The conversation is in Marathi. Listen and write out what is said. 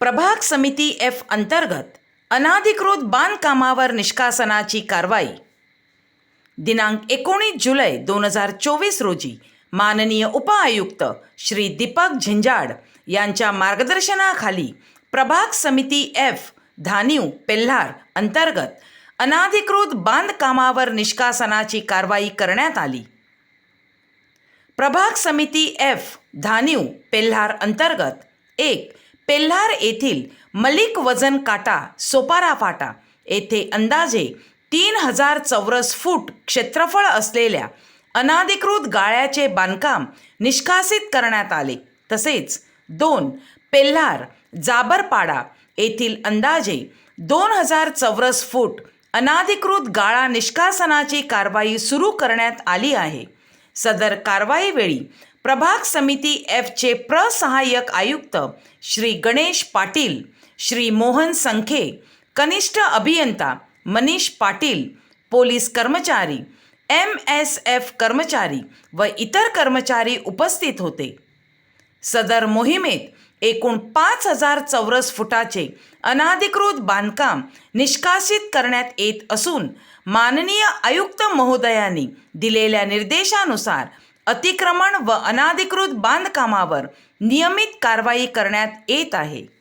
प्रभाग समिती एफ अंतर्गत अनाधिकृत बांधकामावर निष्कासनाची कारवाई. दिनांक एकोणीस जुलै दोन हजार चोवीस रोजी माननीय उपआयुक्त श्री दीपक झिंजाड यांच्या मार्गदर्शनाखाली प्रभाग समिती एफ धानीव पेल्हार अंतर्गत अनाधिकृत बांधकामावर निष्कासनाची कारवाई करण्यात आली. प्रभाग समिती एफ धानीव पेल्हार अंतर्गत एक पेल्हार येथील मलिक वजन काटा सोपारा फाटा येथे अंदाजे तीन हजार चौरस फूट क्षेत्रफळ असलेल्या अनाधिकृत गाळ्याचे बांधकाम निष्कासित करण्यात आले. तसेच दोन पेल्हार जाबरपाडा येथील अंदाजे दोन हजार चौरस फूट अनाधिकृत गाळा निष्कासनाची कारवाई सुरू करण्यात आली आहे. सदर कारवाईवेळी प्रभाग समिती एफचे प्रसहाय्यक आयुक्त श्री गणेश पाटील श्री मोहन संखे कनिष्ठ अभियंता मनीष पाटील पोलीस कर्मचारी एम एस एफ कर्मचारी व इतर कर्मचारी उपस्थित होते. सदर मोहिमेत एकूण पाच हजार चौरस फुटाचे अनाधिकृत बांधकाम निष्कासित करण्यात येत असून माननीय आयुक्त महोदयांनी दिलेल्या निर्देशानुसार अतिक्रमण व अनाधिकृत बांधकामावर नियमित कारवाई करण्यात येत आहे.